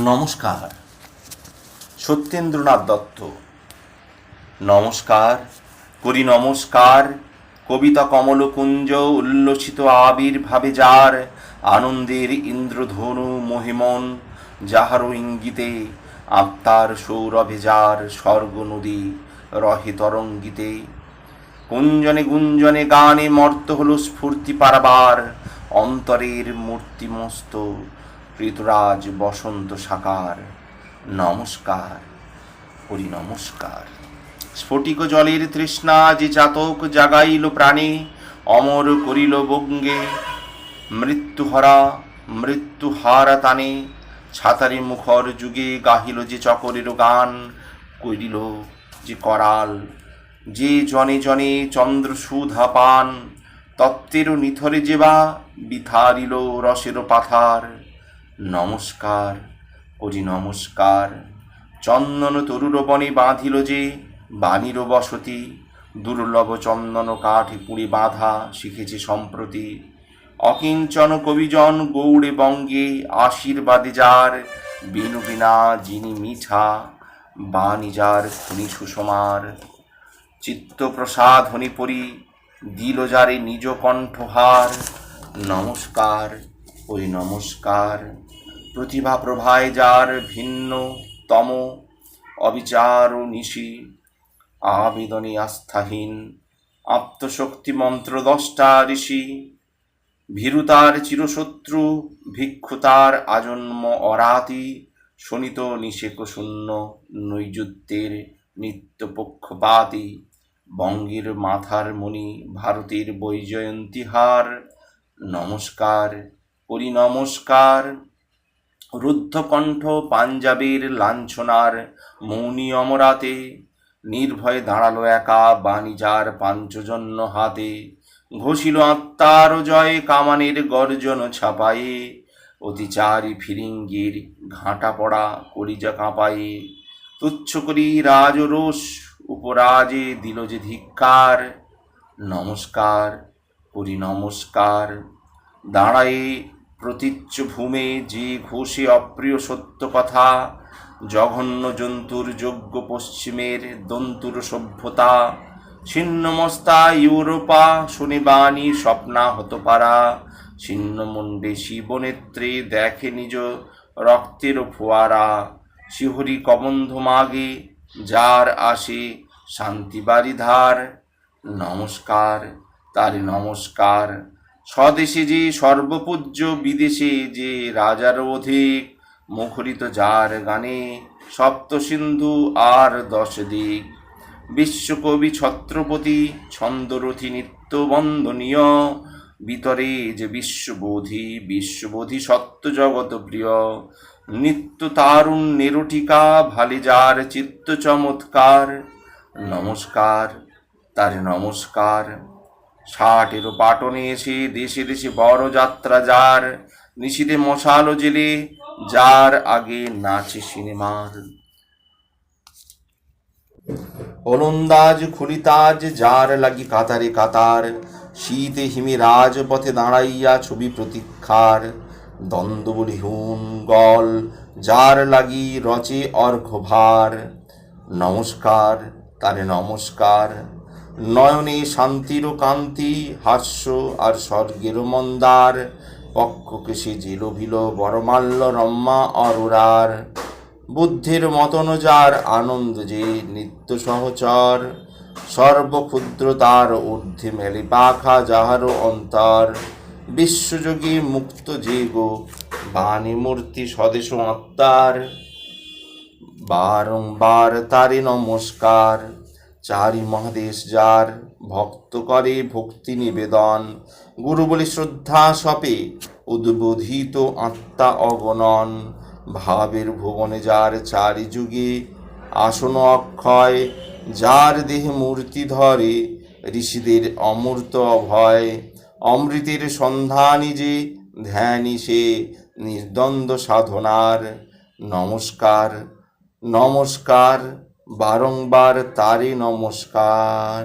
নমস্কার। সত্যেন্দ্রনাথ দত্ত। নমস্কার, করি নমস্কার। কবিতা কমলকুঞ্জ উল্লসিত আবির্ভাবে যার আনন্দের ইন্দ্রধনু মহিমন, যাহারও ইঙ্গিতে আত্মার সৌরভে যার স্বর্গ নদী রহে তরঙ্গিতে। কুঞ্জনে গুঞ্জনে গানে মর্ত হলো স্ফূর্তি পারাবার, অন্তরের মূর্তিমস্ত ঋতুরাজ বসন্ত সাকার। নমস্কার, হরি নমস্কার। স্ফটিক জলের তৃষ্ণা যে জাতক জাগাইল প্রাণে, অমর করিল বঙ্গে। মৃত্যুহরা, মৃত্যুহারা তানে, ছাতারি মুখর যুগে গাহিল যে চকরের গান, করিল যে করাল। যে জনে জনে চন্দ্র সুধা পান, তত্ত্বেরও নিথরে যেবা, বিথারিল রসের পাথার। নমস্কার করি নমস্কার। চন্দন তরুর বনে বাঁধিল যে বাণীর বসতি, দুর্লভ চন্দন কাঠে পুড়ে বাঁধা শিখেছে সম্প্রতি। অকিঞ্চন কবিজন গৌড়ে বঙ্গে আশীর্বাদে যার, বেনু বিনা যিনি মিঠা, বাণী যার খুনি সুষমার চিত্তপ্রসাদ হনিপরি দিল যারে নিজ কণ্ঠহার। নমস্কার ওই নমস্কার। প্রতিভা প্রভায় যার ভিন্ন তম অবিচার ও নিশি, আবেদনে আস্থাহীন, আত্মশক্তি মন্ত্র দশটা ঋষি ভীরুতার চিরশত্রু ভিক্ষুতার আজন্ম অরাতি শোনিত নিষেক শূন্য নৈযুত্যের নিত্য পক্ষপাতী বঙ্গের মাথার মণি, ভারতের বৈজয়ন্তীহার, নমস্কার করি নমস্কার রুদ্ধকণ্ঠ পাঞ্জাবের লাঞ্ছনার মৌনি অমরাতে, নির্ভয়ে দাঁড়াল একা বাণিজার পাঞ্চজন্য হাতে। ঘষিল আত্মার জয় কামানের গর্জন ছাপায়ে, অতিচারী ফিরিঙ্গির ঘাঁটা পড়া করিজা কাঁপায়ে। তুচ্ছ করি রাজরোষ উপরাজে দিল যে ধিক্কার। নমস্কার করি নমস্কার দাঁড়ায়ে প্রতীচ্য ভূমে যে ঘোষে অপ্রিয় সত্য কথা, জঘন্য জন্তুর যোগ্য পশ্চিমের দন্তুর সভ্যতা ছিন্নমস্তা ইউরোপা শুনে বাণী স্বপ্না হত পারা ছিন্নমুণ্ডে শিবনেত্রে দেখে নিজ রক্তের ফোয়ারা, শিহরি কবন্ধ মাগে যার আসে শান্তি বাড়িধার নমস্কার, তার নমস্কার। স্বদেশে যে সর্বপূজ্য বিদেশে যে রাজার অধিক, মুখরিত যার গানে সপ্ত সিন্ধু আর দশ দিক। বিশ্বকবি ছত্রপতি, ছন্দরথী নিত্য বন্দনীয় বিতরে যে বিশ্ববোধি বিশ্ববোধি সত্য জগত প্রিয়। নিত্য তারুণ টিকা ভালে যার চিত্ত চমৎকার। নমস্কার, তার নমস্কার। ষাটেরও পাটনে এসে দেশে দেশে বড় যাত্রা যার। নিশিতে মশালো জেলে, যার আগে নাচে সিনেমার। ওলন্দাজ খুলিতাজ যার লাগি কাতারে কাতার। শীতে হিমে রাজপথে দাঁড়াইয়া ছবি প্রতীক্ষার। দ্বন্দ্ব বলি হুন গল, যার লাগি রচে অর্ঘভার নমস্কার, তারে নমস্কার। নয়নে শান্তির কান্তি হাস্য আর স্বর্গের মন্দার, পক্ষকে সে জেল ভিল বরমাল্য রম্মা অরোরার। বুদ্ধির মতন যার আনন্দ যে নিত্য সহচর, সর্বক্ষুদ্র তার ঊর্ধ্বে মেলে পাখা যাহার অন্তর। বিশ্বযোগী মুক্ত গো, বাণী মূর্তি স্বদেশ আত্মার। বারংবার তারে নমস্কার। চারি মহাদেশ যার ভক্ত করে ভক্তি নিবেদন। গুরু বলে শ্রদ্ধা সপে উদ্বোধিত আত্মা অগণন। ভাবের ভুবনে যার চারি যুগে আসন অক্ষয়, যার দেহে মূর্তি ধরে, ঋষিদের অমূর্ত অভয়। অমৃতের সন্ধানী যে ধ্যানী সে নির্দ্বন্দ্ব সাধনার। নমস্কার নমস্কার। বারংবার তারই নমস্কার।